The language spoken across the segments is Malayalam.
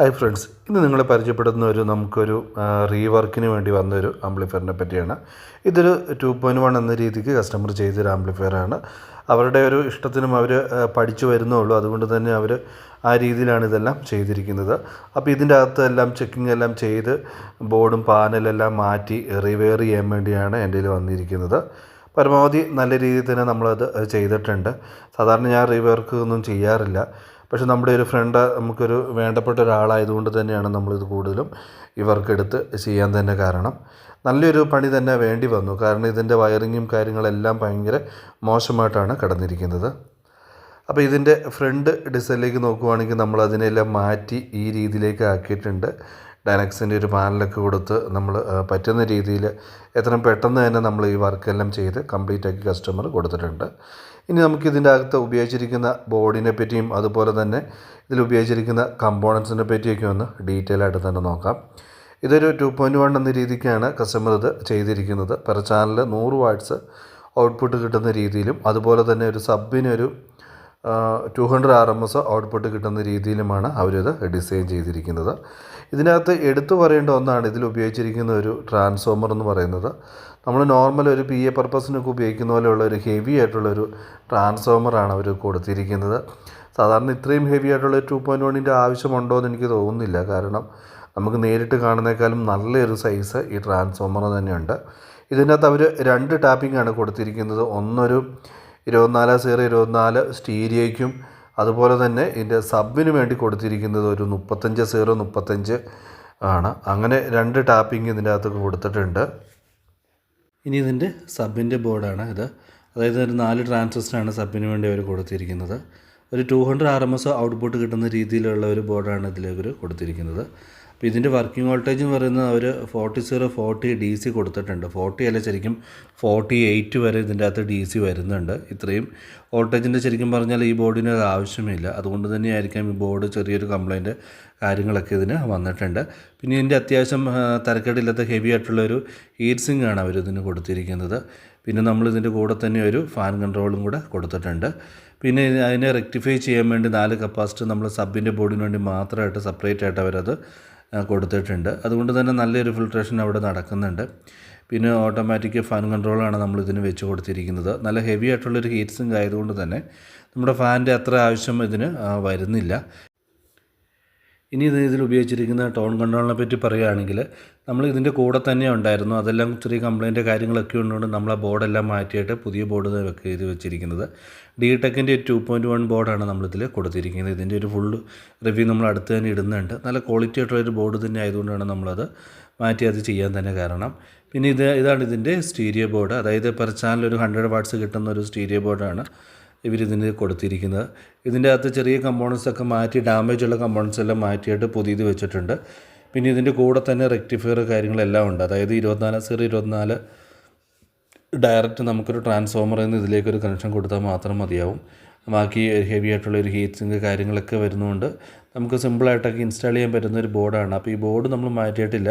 ഹായ് ഫ്രണ്ട്സ് ഇന്ന് നിങ്ങളെ പരിചയപ്പെടുന്ന ഒരു നമുക്കൊരു റീവർക്കിന് വേണ്ടി വന്നൊരു ആംപ്ലിഫയറിനെ പറ്റിയാണ്. ഇതൊരു ടു പോയിന്റ് വൺ എന്ന രീതിക്ക് കസ്റ്റമർ ചെയ്തൊരു ആംപ്ലിഫയറാണ് അവരുടെ ഒരു ഇഷ്ടത്തിനും അവർ പഠിച്ചു വരുന്നുള്ളൂ അതുകൊണ്ട് തന്നെ അവർ ആ രീതിയിലാണ് ഇതെല്ലാം ചെയ്തിരിക്കുന്നത്. അപ്പോൾ ഇതിന്റെ അകത്ത് എല്ലാം ചെക്കിംഗ് എല്ലാം ചെയ്ത് ബോർഡും പാനലെല്ലാം മാറ്റി റിവെയർ ചെയ്യാൻ വേണ്ടിയാണ് എന്റെ കയ്യിൽ വന്നിരിക്കുന്നത്. പരമാവധി നല്ല രീതിയിൽ തന്നെ നമ്മളത് ചെയ്തിട്ടുണ്ട്. സാധാരണ ഞാൻ റീവർക്ക് ഒന്നും ചെയ്യാറില്ല. പക്ഷെ നമ്മുടെ ഒരു ഫ്രണ്ട് നമുക്കൊരു വേണ്ടപ്പെട്ട ഒരാളായതുകൊണ്ട് തന്നെയാണ് നമ്മളിത് കൂടുതലും ഇവർക്കെടുത്ത് വർക്ക് ചെയ്യാൻ തന്നെ കാരണം. നല്ലൊരു പണി തന്നെ വേണ്ടി വന്നു. കാരണം ഇതിന്റെ വയറിങ്ങും കാര്യങ്ങളെല്ലാം ഭയങ്കര മോശമായിട്ടാണ് കടന്നിരിക്കുന്നത്. അപ്പോൾ ഇതിന്റെ ഫ്രണ്ട് ഡിസൈനിലേക്ക് നോക്കുവാണെങ്കിൽ നമ്മൾ അതിനെല്ലാം മാറ്റി ഈ രീതിയിലേക്ക് ആക്കിയിട്ടുണ്ട്. ഡയനക്സിന്റെ ഒരു പാനലൊക്കെ കൊടുത്ത് നമ്മൾ പറ്റുന്ന രീതിയിൽ എത്രയും പെട്ടെന്ന് തന്നെ നമ്മൾ ഈ വർക്കെല്ലാം ചെയ്ത് കംപ്ലീറ്റ് ആക്കി കസ്റ്റമർ കൊടുത്തിട്ടുണ്ട്. ഇനി നമുക്ക് ഇതിന്റെ അകത്ത് ഉപയോഗിച്ചിരിക്കുന്ന ബോർഡിനെ പറ്റിയും അതുപോലെ തന്നെ ഇതിൽ ഉപയോഗിച്ചിരിക്കുന്ന കമ്പോണൻസിനെ പറ്റിയൊക്കെ ഒന്ന് ഡീറ്റെയിൽ ആയിട്ട് തന്നെ നോക്കാം. ഇതൊരു ടു പോയിന്റ് വൺ എന്ന രീതിക്കാണ് കസ്റ്റമർ ഇത് ചെയ്തിരിക്കുന്നത്. പെർ ചാനൽ നൂറ് വാട്ട്സ് ഔട്ട്പുട്ട് കിട്ടുന്ന രീതിയിലും അതുപോലെ തന്നെ ഒരു സബിനൊരു two hundred R M S output കിട്ടുന്ന രീതിയിലുമാണ് അവരിത് ഡിസൈൻ ചെയ്തിരിക്കുന്നത്. ഇതിനകത്ത് എടുത്തു പറയേണ്ട ഒന്നാണ് ഇതിൽ ഉപയോഗിച്ചിരിക്കുന്ന ഒരു ട്രാൻസ്ഫോമർ എന്ന് പറയുന്നത്. നമ്മൾ നോർമൽ ഒരു പി എ പർപ്പസിനൊക്കെ ഉപയോഗിക്കുന്ന പോലെയുള്ള ഒരു ഹെവി ആയിട്ടുള്ളൊരു ട്രാൻസ്ഫോമറാണ് അവർ കൊടുത്തിരിക്കുന്നത്. സാധാരണ ഇത്രയും ഹെവി ആയിട്ടുള്ള ടു പോയിന്റ് വണ്ണിന്റെ ആവശ്യമുണ്ടോ എന്ന് എനിക്ക് തോന്നുന്നില്ല. കാരണം നമുക്ക് നേരിട്ട് കാണുന്നേക്കാളും നല്ലൊരു സൈസ് ഈ ട്രാൻസ്ഫോമർ തന്നെയുണ്ട് ഇതിനകത്ത് അവർ രണ്ട് ടാപ്പിംഗ് ആണ് കൊടുത്തിരിക്കുന്നത്. ഒന്നൊരു ഇരുപത്തിനാല് സീറോ ഇരുപത്തിനാല് സ്റ്റീരിയോയ്ക്കും അതുപോലെ തന്നെ ഇതിന്റെ സബിന് വേണ്ടി കൊടുത്തിരിക്കുന്നത് ഒരു മുപ്പത്തഞ്ച് സീറോ മുപ്പത്തഞ്ച് ആണ്. അങ്ങനെ രണ്ട് ടാപ്പിംഗ് ഇതിന്റെ അകത്ത് കൊടുത്തിട്ടുണ്ട്. ഇനി ഇതിന്റെ സബിന്റെ ബോർഡാണ് ഇത്. അതായത് ഒരു നാല് ട്രാൻസിസ്റ്ററാണ് സബിന് വേണ്ടി അവർ കൊടുത്തിരിക്കുന്നത്. ഒരു two hundred R M S output കിട്ടുന്ന രീതിയിലുള്ള ഒരു ബോർഡാണ് ഇതിലേക്ക് കൊടുത്തിരിക്കുന്നത്. അപ്പോൾ ഇതിന്റെ വർക്കിംഗ് വോൾട്ടേജ് എന്ന് പറയുന്നത് അവർ forty zero forty D C കൊടുത്തിട്ടുണ്ട്. ഫോർട്ടി അല്ല ശരിക്കും ഫോർട്ടി എയ്റ്റ് വരെ ഇതിന്റെ അകത്ത് ഡി സി വരുന്നുണ്ട് ഇത്രയും വോൾട്ടേജിന്റെ ശരിക്കും പറഞ്ഞാൽ ഈ ബോർഡിന് അത് ആവശ്യമില്ല. അതുകൊണ്ട് തന്നെയായിരിക്കാം ഈ ബോർഡ് ചെറിയൊരു കംപ്ലൈന്റ് കാര്യങ്ങളൊക്കെ ഇതിന് വന്നിട്ടുണ്ട്. പിന്നെ ഇതിന്റെ അത്യാവശ്യം തരക്കേടില്ലാത്ത ഹെവി ആയിട്ടുള്ള ഒരു ഹീറ്റ് സിങ്ക് ആണ് അവർ കൊടുത്തിരിക്കുന്നത്. പിന്നെ നമ്മൾ ഇതിന്റെ കൂടെ തന്നെ ഒരു ഫാൻ കൺട്രോളും കൂടെ കൊടുത്തിട്ടുണ്ട്. പിന്നെ അതിനെ റെക്ടിഫൈ ചെയ്യാൻ വേണ്ടി നാല് കപ്പാസിറ്റർ നമ്മൾ സബിന്റെ ബോർഡിന് വേണ്ടി മാത്രമായിട്ട് സെപ്പറേറ്റ് ആയിട്ട് അവരത് കൊടുത്തിട്ടുണ്ട്. അതുകൊണ്ട് തന്നെ നല്ലൊരു ഫിൽട്രേഷൻ അവിടെ നടക്കുന്നുണ്ട്. പിന്നെ ഓട്ടോമാറ്റിക് ഫാൻ കൺട്രോളാണ് നമ്മൾ ഇതിന് വെച്ച് കൊടുത്തിരിക്കുന്നത്. നല്ല ഹെവി ആയിട്ടുള്ളൊരു ഹീറ്റ് സിങ്ക് ആയതുകൊണ്ട് തന്നെ നമ്മുടെ ഫാനിന്റെ അത്ര ആവശ്യം ഇതിന് വരുന്നില്ല. ഇനി ഇത് ഇതിൽ ഉപയോഗിച്ചിരിക്കുന്ന ടോൺ കൺട്രോളിനെ പറ്റി പറയുകയാണെങ്കിൽ നമ്മൾ ഇതിന്റെ കൂടെ തന്നെ ഉണ്ടായിരുന്നു. അതെല്ലാം ചെറിയ കംപ്ലൈന്റ് കാര്യങ്ങളൊക്കെ ഉള്ളതുകൊണ്ട് നമ്മൾ ആ ബോർഡെല്ലാം മാറ്റിയിട്ട് പുതിയ ബോർഡ് വെക്ക് ചെയ്ത് വെച്ചിരിക്കുന്നത്. ഡി ടെക്കിന്റെ ടു പോയിന്റ് വൺ ബോർഡാണ് നമ്മളിതിൽ കൊടുത്തിരിക്കുന്നത്. ഇതിന്റെ ഒരു ഫുൾ റിവ്യൂ നമ്മൾ അടുത്ത് തന്നെ ഇടുന്നുണ്ട്. നല്ല ക്വാളിറ്റി ആയിട്ടുള്ള ഒരു ബോർഡ് തന്നെ ആയതുകൊണ്ടാണ് നമ്മളത് മാറ്റി അത് ചെയ്യാൻ തന്നെ കാരണം. പിന്നെ ഇത് ഇതാണ് ഇതിന്റെ സ്റ്റീരിയോ ബോർഡ്. അതായത് പെർ ചാനൽ ഒരു ഹൺഡ്രഡ് വാട്ട്സ് കിട്ടുന്ന ഒരു സ്റ്റീരിയോ ബോർഡാണ്. ഇവരിതിന് കൊടുത്തിരിക്കുന്നത്. ഇതിന്റെ അകത്ത് ചെറിയ കമ്പോണൻസ് ഒക്കെ മാറ്റി ഡാമേജ് ഉള്ള കമ്പോണൻസ് എല്ലാം മാറ്റിയിട്ട് പുതിയത് വെച്ചിട്ടുണ്ട്. പിന്നെ ഇതിന്റെ കൂടെ തന്നെ റെക്ടിഫയർ കാര്യങ്ങളെല്ലാം ഉണ്ട്. അതായത് ഇരുപത്തിനാല് സീറോ ഇരുപത്തിനാല് ഡയറക്റ്റ് നമുക്കൊരു ട്രാൻസ്ഫോമറിൽ നിന്ന് ഇതിലേക്കൊരു കണക്ഷൻ കൊടുത്താൽ മാത്രം മതിയാവും. ബാക്കി ഹെവി ആയിട്ടുള്ള ഒരു ഹീറ്റ് സിങ്ക് കാര്യങ്ങളൊക്കെ വരുന്നതുകൊണ്ട് നമുക്ക് സിമ്പിളായിട്ടൊക്കെ ഇൻസ്റ്റാൾ ചെയ്യാൻ പറ്റുന്ന ഒരു ബോർഡാണ് അപ്പോൾ ഈ ബോർഡ് നമ്മൾ മാറ്റിയിട്ടില്ല.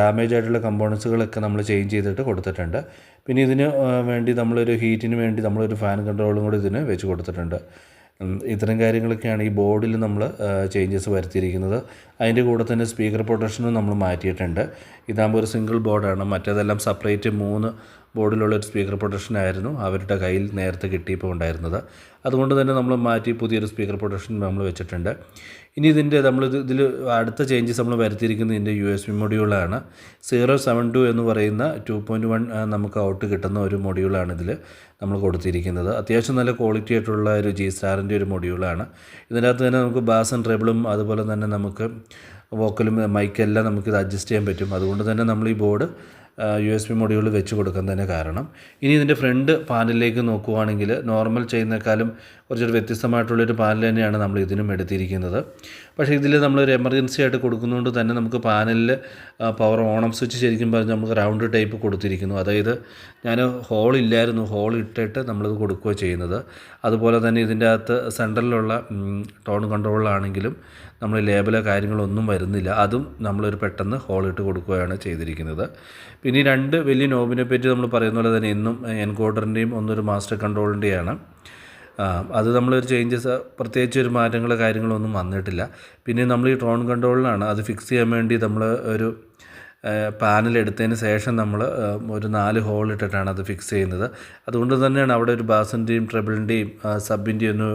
ഡാമേജ് ആയിട്ടുള്ള കമ്പോണൻസുകളൊക്കെ നമ്മൾ ചേഞ്ച് ചെയ്തിട്ട് കൊടുത്തിട്ടുണ്ട്. പിന്നെ ഇതിന് വേണ്ടി നമ്മളൊരു ഹീറ്റിന് വേണ്ടി നമ്മളൊരു ഫാൻ കൺട്രോളും കൂടി ഇതിന് വെച്ച് കൊടുത്തിട്ടുണ്ട്. ഇത്തരം കാര്യങ്ങളൊക്കെയാണ് ഈ ബോർഡിൽ നമ്മൾ ചേഞ്ചസ് വരുത്തിയിരിക്കുന്നത്. അതിന്റെ കൂടെ തന്നെ സ്പീക്കർ പ്രൊട്ടക്ഷനും നമ്മൾ മാറ്റിയിട്ടുണ്ട്. ഇതാകുമ്പോൾ ഒരു സിംഗിൾ ബോർഡാണ് മറ്റേതെല്ലാം സെപ്പറേറ്റ് മൂന്ന് ബോർഡിലുള്ള ഒരു സ്പീക്കർ പ്രൊട്ടക്ഷൻ ആയിരുന്നു അവരുടെ കയ്യിൽ നേരത്തെ കിട്ടിയപ്പോൾ ഉണ്ടായിരുന്നത്. അതുകൊണ്ട് തന്നെ നമ്മൾ മാറ്റി പുതിയൊരു സ്പീക്കർ പ്രൊട്ടക്ഷൻ നമ്മൾ വെച്ചിട്ടുണ്ട്. ഇനി ഇതിന്റെ നമ്മൾ ഇത് ഇതിൽ അടുത്ത ചേഞ്ചസ് നമ്മൾ വരുത്തിയിരിക്കുന്നത് ഇതിന്റെ യു എസ് ബി മൊഡ്യൂളാണ്. സീറോ സെവൻ ടു എന്ന് പറയുന്ന ടു പോയിന്റ് വൺ നമുക്ക് ഔട്ട് കിട്ടുന്ന ഒരു മൊഡ്യൂളാണ് ഇതിൽ നമ്മൾ കൊടുത്തിരിക്കുന്നത്. അത്യാവശ്യം നല്ല ക്വാളിറ്റി ആയിട്ടുള്ള ഒരു ജി സ്റ്റാറിന്റെ ഒരു മൊഡ്യൂളാണ്. ഇതിനകത്ത് തന്നെ നമുക്ക് ബാസ് ആൻഡ് ട്രബിളും അതുപോലെ തന്നെ നമുക്ക് വോക്കലും മൈക്കെല്ലാം നമുക്കിത് അഡ്ജസ്റ്റ് ചെയ്യാൻ പറ്റും. അതുകൊണ്ട് തന്നെ നമ്മൾ ഈ board U S B module വെച്ച് കൊടുക്കാൻ തന്നെ കാരണം. ഇനി ഇതിന്റെ ഫ്രണ്ട് പാനലിലേക്ക് നോക്കുവാണെങ്കിൽ നോർമൽ ചെയ്യുന്നേക്കാളും കുറച്ചൊരു വ്യത്യസ്തമായിട്ടുള്ളൊരു പാനൽ തന്നെയാണ് നമ്മൾ ഇതിനും എടുത്തിരിക്കുന്നത്. പക്ഷേ ഇതിൽ നമ്മളൊരു എമർജൻസി ആയിട്ട് കൊടുക്കുന്നതുകൊണ്ട് തന്നെ നമുക്ക് പാനലിൽ പവർ ഓണം സ്വിച്ച് ശരിക്കും പറഞ്ഞാൽ നമുക്ക് റൗണ്ട് ടൈപ്പ് കൊടുത്തിരിക്കുന്നു. അതായത് ഞാൻ ഹോൾ ഇല്ലായിരുന്നു ഹോൾ ഇട്ടിട്ട് നമ്മളിത് കൊടുക്കുകയോ ചെയ്യുന്നത്. അതുപോലെ തന്നെ ഇതിന്റെ അകത്ത് സെൻട്രലിലുള്ള ടോൺ കൺട്രോളിലാണെങ്കിലും നമ്മൾ ലേബലോ കാര്യങ്ങളൊന്നും വരുന്നില്ല. അതും നമ്മളൊരു പെട്ടെന്ന് ഹോൾ ഇട്ട് കൊടുക്കുകയാണ് ചെയ്തിരിക്കുന്നത്. പിന്നെ രണ്ട് വലിയ നോബിനെ പറ്റി നമ്മൾ പറയുന്ന പോലെ തന്നെ എന്നും എൻകോഡറിന്റെയും ഒന്നൊരു മാസ്റ്റർ കൺട്രോളിന്റെയാണ് അത് നമ്മളൊരു ചേഞ്ചസ് പ്രത്യേകിച്ച് ഒരു മാറ്റങ്ങൾ കാര്യങ്ങളൊന്നും വന്നിട്ടില്ല. പിന്നെ നമ്മൾ ഈ ട്രോൺ കൺട്രോളിലാണ് അത് ഫിക്സ് ചെയ്യാൻ വേണ്ടി നമ്മൾ ഒരു പാനൽ എടുത്തതിന് ശേഷം നമ്മൾ ഒരു നാല് ഹോൾ ഇട്ടിട്ടാണ് അത് ഫിക്സ് ചെയ്യുന്നത്. അതുകൊണ്ട് തന്നെയാണ് അവിടെ ഒരു ബാസിന്റെയും ട്രിബിളിന്റെയും സബിന്റെയും ഒന്ന്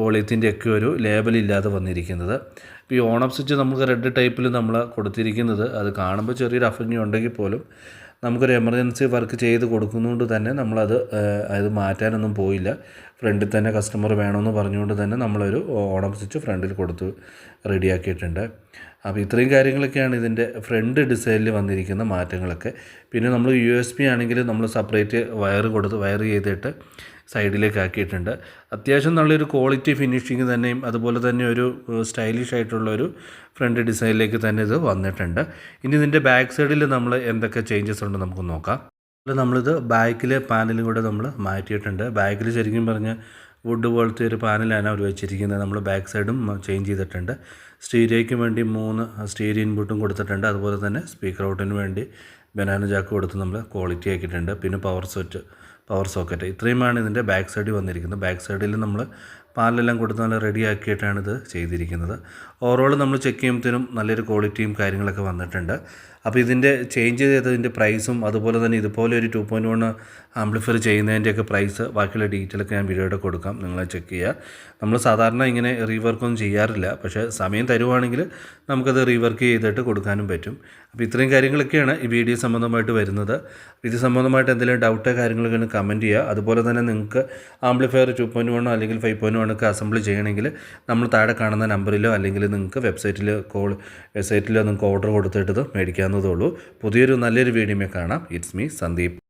വോളിയത്തിന്റെ ഒക്കെ ഒരു ലേബൽ ഇല്ലാതെ വന്നിരിക്കുന്നത്. ഇപ്പോൾ ഈ ഓണം സ്വിച്ച് നമുക്ക് റെഡ് ടൈപ്പിൽ നമ്മൾ കൊടുത്തിരിക്കുന്നത്. അത് കാണുമ്പോൾ ചെറിയൊരു അഫങ്ങി ഉണ്ടെങ്കിൽ പോലും നമുക്കൊരു എമർജൻസി വർക്ക് ചെയ്ത് കൊടുക്കുന്നതുകൊണ്ട് തന്നെ നമ്മളത് അത് മാറ്റാനൊന്നും പോയില്ല. ഫ്രണ്ടിൽ തന്നെ കസ്റ്റമർ വേണമെന്ന് പറഞ്ഞുകൊണ്ട് തന്നെ നമ്മളൊരു ഓണം സ്വിച്ച് ഫ്രണ്ടിൽ കൊടുത്ത് റെഡിയാക്കിയിട്ടുണ്ട് അപ്പോൾ ഇത്രയും കാര്യങ്ങളൊക്കെയാണ് ഇതിന്റെ ഫ്രണ്ട് ഡിസൈനിൽ വന്നിരിക്കുന്ന മാറ്റങ്ങളൊക്കെ. പിന്നെ നമ്മൾ യു എസ് പി ആണെങ്കിൽ നമ്മൾ സെപ്പറേറ്റ് വയർ കൊടുത്ത് വയർ ചെയ്തിട്ട് സൈഡിലേക്ക് ആക്കിയിട്ടുണ്ട്. അത്യാവശ്യം നല്ലൊരു ക്വാളിറ്റി ഫിനിഷിങ് തന്നെയും അതുപോലെ തന്നെ ഒരു സ്റ്റൈലിഷ് ആയിട്ടുള്ള ഒരു ഫ്രണ്ട് ഡിസൈനിലേക്ക് തന്നെ ഇത് വന്നിട്ടുണ്ട്. ഇനി ഇതിന്റെ ബാക്ക് സൈഡിൽ നമ്മൾ എന്തൊക്കെ ചേഞ്ചസ് ഉണ്ട് നമുക്ക് നോക്കാം. അപ്പോൾ നമ്മളിത് ബാക്കിലെ പാനലും കൂടെ നമ്മൾ മാറ്റിയിട്ടുണ്ട്. ബാക്കിൽ ശരിക്കും പറഞ്ഞാൽ വുഡ് പോലത്തെ ഒരു പാനലാണ് അവർ വെച്ചിരിക്കുന്നത്. നമ്മൾ ബാക്ക് സൈഡും ചേഞ്ച് ചെയ്തിട്ടുണ്ട്. സ്റ്റീരിയോയ്ക്ക് വേണ്ടി മൂന്ന് സ്റ്റീരിയോ ഇൻപുട്ടും കൊടുത്തിട്ടുണ്ട്. അതുപോലെ തന്നെ സ്പീക്കർ ഔട്ടിന് വേണ്ടി ബനാന ജാക്ക് കൊടുത്ത് നമ്മൾ ക്വാളിറ്റി ആക്കിയിട്ടുണ്ട്. പിന്നെ പവർ സ്വിച്ച് പവർ സോക്കറ്റ്. ഇത്രയുമാണ് ഇതിന്റെ ബാക്ക് സൈഡിൽ വന്നിരിക്കുന്നത്. ബാക്ക് സൈഡിൽ നമ്മൾ പാലെല്ലാം കൊടുത്ത് നല്ല റെഡി ആക്കിയിട്ടാണ് ഇത് ചെയ്തിരിക്കുന്നത്. ഓവറോൾ നമ്മൾ ചെക്ക് ചെയ്യുമ്പോഴത്തേനും നല്ലൊരു ക്വാളിറ്റിയും കാര്യങ്ങളൊക്കെ വന്നിട്ടുണ്ട്. അപ്പോൾ ഇതിന്റെ ചേഞ്ച് ചെയ്തതിന്റെ പ്രൈസും അതുപോലെ തന്നെ ഇതുപോലെ ഒരു ടു പോയിന്റ് വൺ ആംപ്ലിഫയർ ചെയ്യുന്നതിന്റെയൊക്കെ പ്രൈസ് ബാക്കിയുള്ള ഡീറ്റെയിൽ ഒക്കെ ഞാൻ വീഡിയോയുടെ കൊടുക്കാം. നിങ്ങൾ ചെക്ക് ചെയ്യുക. നമ്മൾ സാധാരണ ഇങ്ങനെ റീവർക്കൊന്നും ചെയ്യാറില്ല. പക്ഷേ സമയം തരുവാണെങ്കിൽ നമുക്കത് റീവർക്ക് ചെയ്തിട്ട് കൊടുക്കാനും പറ്റും. അപ്പോൾ ഇത്രയും കാര്യങ്ങളൊക്കെയാണ് ഈ വീഡിയോ സംബന്ധമായിട്ട് വരുന്നത്. ഇത് സംബന്ധമായിട്ട് എന്തെങ്കിലും ഡൗട്ടോ കാര്യങ്ങളൊക്കെ കമന്റ് ചെയ്യുക. അതുപോലെ തന്നെ നിങ്ങൾക്ക് ആംപ്ലിഫയർ ടു പോയിന്റ് വണ്ണോ അല്ലെങ്കിൽ ഫൈവ് പോയിന്റ് ഒക്കെ അസംബിൾ ചെയ്യണമെങ്കിൽ നമ്മൾ താഴെ കാണുന്ന നമ്പറിലോ അല്ലെങ്കിൽ നിങ്ങൾക്ക് വെബ്സൈറ്റിൽ കോൾ വെബ്സൈറ്റിലോ നിങ്ങൾക്ക് ഓർഡർ കൊടുത്തിട്ട് മേടിക്കാവുന്നതേ ഉള്ളൂ. പുതിയൊരു നല്ലൊരു വീഡിയോ കാണാം. It's me Sandeep